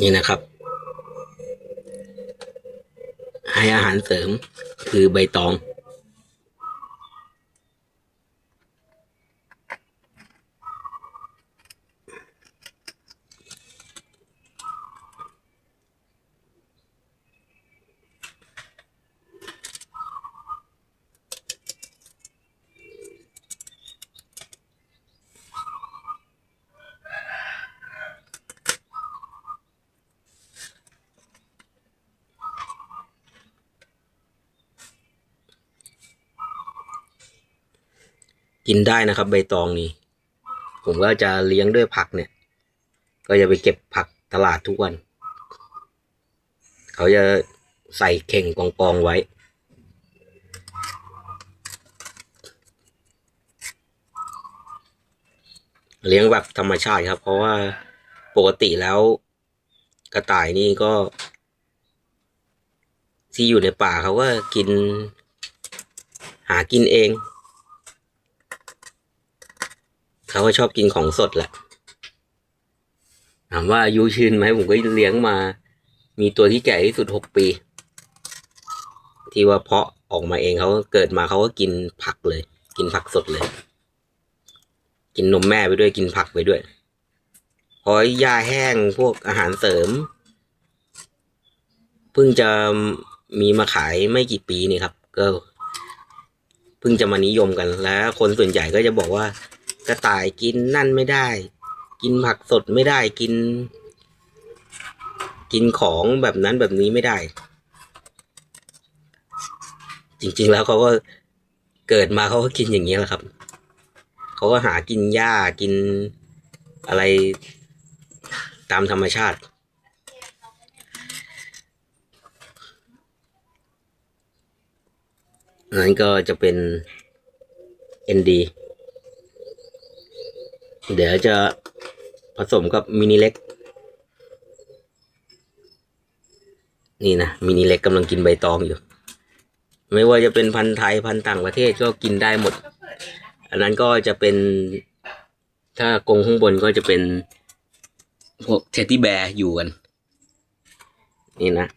นี่นะครับ ให้อาหารเสริมคือใบตอง กินได้นะครับ ใบตองนี่ผมก็จะเลี้ยงด้วยผักเนี่ย ก็จะไปเก็บผักตลาดทุกวัน เขาจะใส่เข่งกองกองๆไว้ เลี้ยงแบบธรรมชาติครับ เพราะว่าปกติแล้วกระต่ายนี่ก็ ที่อยู่ในป่าเขาก็กิน หากินเอง เขาก็ชอบกินของสดแหละ ถามว่าอายุยืนไหมผมก็เลี้ยงมา มีตัวที่แก่ที่สุดหกปี ที่ว่าเพาะออกมาเองเขาเกิดมาเขาก็กินผักเลย กินผักสดเลย กินนมแม่ไปด้วยกินผักไปด้วยพอยาแห้งพวกอาหารเสริม เพิ่งจะมีมาขายไม่กี่ปีนี่ครับ ก็เพิ่งจะมานิยมกันแล้ว คนส่วนใหญ่ก็จะบอกว่า กระต่ายกินนั่นไม่ได้ กินผักสดไม่ได้กิน กินของแบบนั้นแบบนี้ไม่ได้ จริงๆแล้วเขาก็เกิดมาเขาก็กินอย่างนี้แหละครับเขาก็หากินหญ้ากินอะไรตามธรรมชาติอันนั้นก็จะเป็น ND เดี๋ยวจะผสมกับมินิเล็ก นี่นะมินิเล็กกำลังกินใบตองอยู่ ไม่ว่าจะเป็นพันธุ์ไทยพันธุ์ต่างประเทศก็กินได้หมด อันนั้นก็จะเป็นถ้ากรงข้างบนก็จะเป็นพวกเทดดี้แบร์อยู่กัน นี่นะ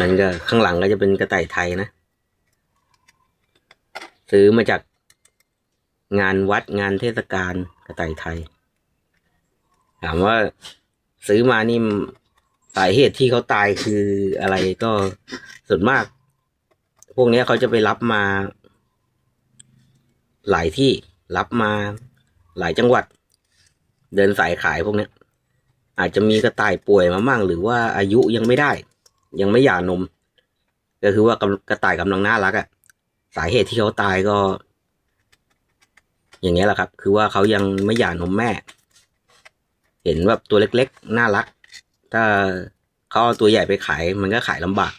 นั่นก็ข้างหลังก็จะเป็นกระต่ายไทยนะ ซื้อมาจากงานวัดงานเทศกาลกระต่ายไทย ถามว่าซื้อมานี่สาเหตุที่เขาตายคืออะไรก็ส่วนมาก พวกนี้เขาจะไปรับมา หลายที่รับมาหลายจังหวัด เดินสายขายพวกนี้อาจจะมีกระต่ายป่วยมามั่งหรือว่าอายุยังไม่ได้ ยังไม่หย่านม ก็คือว่ากระต่ายกำลังน่ารักอะ่ะ สาเหตุที่เขาตายก็ อย่างเงี้ยแหละครับ คือว่าเขายังไม่หย่านมแม่ เห็นแบบตัวเล็กๆน่ารัก ถ้าเขาเอาตัวใหญ่ไปขาย มันก็ขายลำบาก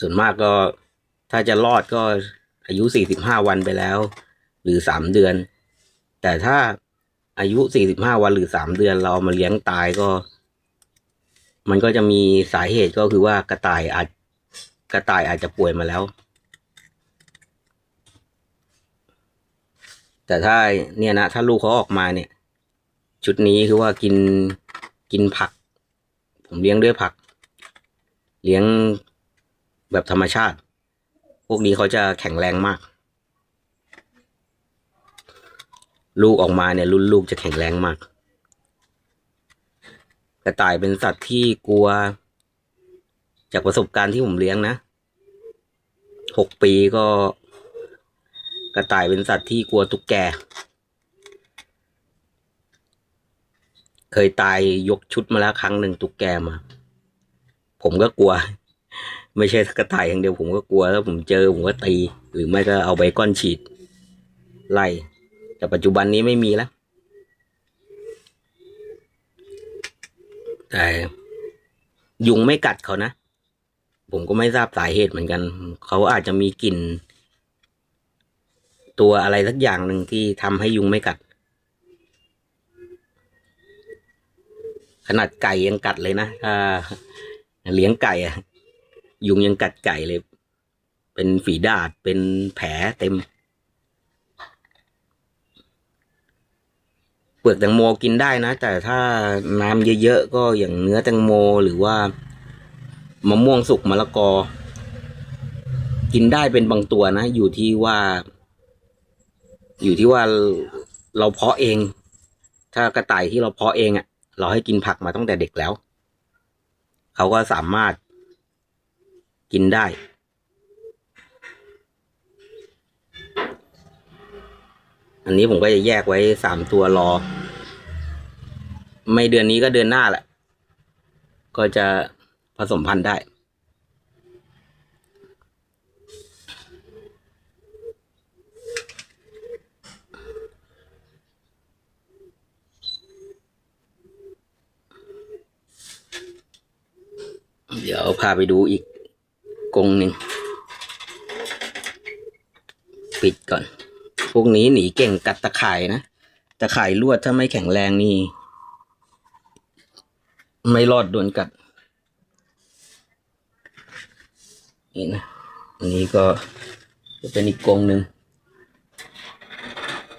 ส่วนมากก็ถ้าจะรอดก็อายุสี่สิบห้าวันไปแล้ว หรือสามเดือน แต่ถ้าอายุสี่สิบห้าวันหรือสามเดือนเราเอามาเลี้ยงตายก็ มันก็จะมีสาเหตุก็คือว่ากระต่ายอาจกระต่ายอาจจะป่วยมาแล้ว แต่ถ้าเนี่ยนะถ้าลูกเขาออกมาเนี่ย ชุดนี้คือว่ากินกินผัก ผมเลี้ยงด้วยผัก เลี้ยงแบบธรรมชาติ พวกนี้เขาจะแข็งแรงมาก ลูกออกมาเนี่ยรุ่นลูกจะแข็งแรงมากก ระต่ายเป็นสัตว์ที่กลัว จากประสบการณ์ที่ผมเลี้ยงนะหกปีก็ กระต่ายเป็นสัตว์ที่กลัวตุ๊กแก เคยตายยกชุดมาแล้วครั้งหนึ่งตุ๊กแกมา ผมก็กลัว ไม่ใช่กระต่ายอย่างเดียวผมก็กลัวแล้วผมเจอผมก็ตี หรือไม่ก็เอาใบก้อนฉีด ไล่ แต่ปัจจุบันนี้ไม่มีแล้ว แต่ยุงไม่กัดเขานะ ผมก็ไม่ทราบสาเหตุเหมือนกัน เขาอาจจะมีกลิ่น ตัวอะไรสักอย่างหนึ่งที่ทำให้ยุงไม่กัด ขนาดไก่ยังกัดเลยนะถ้าเลี้ยงไก่อะยุงยังกัดไก่เลย เป็นฝีดาดเป็นแผลเต็ม เป ลือกแตงโมกินได้นะ แต่ถ้าน้ำเยอะๆก็อย่างเนื้อแตงโมหรือว่ามะม่วงสุกมะละกอ กินได้เป็นบางตัวนะ อยู่ที่ว่า อยู่ที่ว่าเราเพาะเอง ถ้ากระต่ายที่เราเพาะเองอะ่ะ เราให้กินผักมาตั้งแต่เด็กแล้ว เขาก็สามารถกินได้ อันนี้ผมก็จะแยกไว้สามตัวรอ ไม่เดือนนี้ก็เดือนหน้าแหละ ก็จะผสมพันธุ์ได้ เดี๋ยวพาไปดูอีกกงหนึ่ง ปิดก่อน วกนี้หนีเก่งกัดตะข่ายนะ ตะข่ายลวดถ้าไม่แข็งแรงนี่ ไม่รอดโดนกัด นี่นะ อันนี้ก็จะเป็นอีกกรงหนึ่ง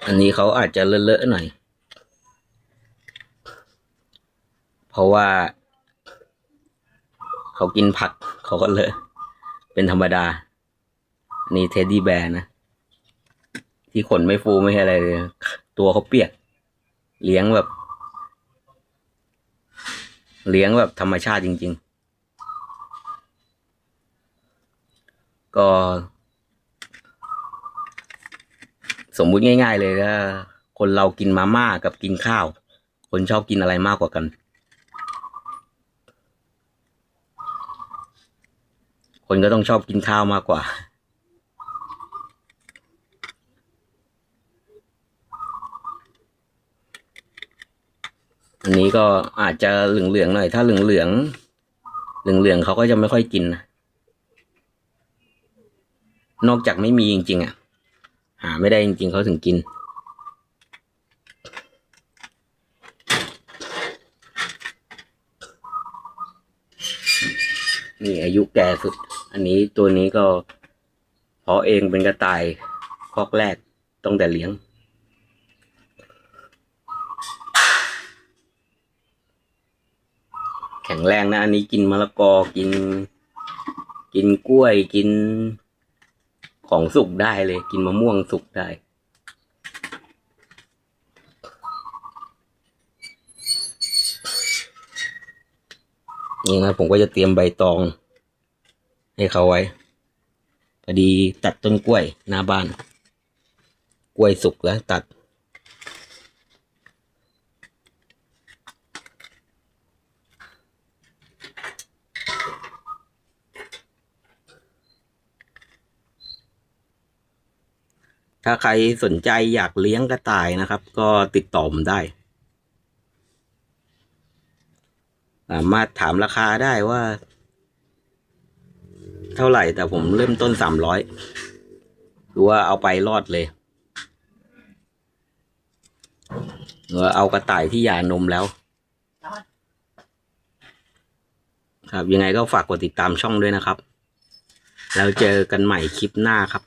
อันนี้เขาอาจจะเลอะๆหน่อย เพราะว่า เขากินผักเขาก็เลอะ เป็นธรรมดา นี่เท็ดดี้แบร์นะ ที่ขนไม่ฟูไม่อะไรเลยตัวเขาเปียก เลี้ยงแบบ เลี้ยงแบบธรรมชาติจริง ๆ ก็สมมุติง่าย ๆ เลยก็คนเรากินมาม่ากับกินข้าว คนชอบกินอะไรมากกว่ากัน คนก็ต้องชอบกินข้าวมากกว่า อันนี้ก็อาจจะเหลืองๆหน่อย ถ้าเหลืองๆเหลืองๆเขาก็จะไม่ค่อยกินนะนอกจากไม่มีจริงๆอะ หาไม่ได้จริงๆเขาถึงกิน นี่อายุแก่สุด อันนี้ตัวนี้ก็เพาะเองเป็นกระต่ายคอกแรกตั้งแต่เลี้ยง แข็ งแรงนะ อันนี้กินมะละกอกิน กินกล้วยกิน ของสุกได้เลย กินมะม่วงสุกได้ นี่นะผมก็จะเตรียมใบตอง ให้เขาไว้พอดีตัดต้นกล้วยหน้าบ้าน กล้วยสุกแล้วตัด ถ้าใครสนใจอยากเลี้ยงกระต่ายนะครับ ก็ติดต่อผมได้ สามารถถามราคาได้ว่า เท่าไหร่แต่ผมเริ่มต้นสามร้อยคือว่าเอาไปรอดเลยหรือเอากระต่ายที่หย่านมแล้ว ครับยังไงก็ฝากกดติดตามช่องด้วยนะครับ แล้วเจอกันใหม่คลิปหน้าครับ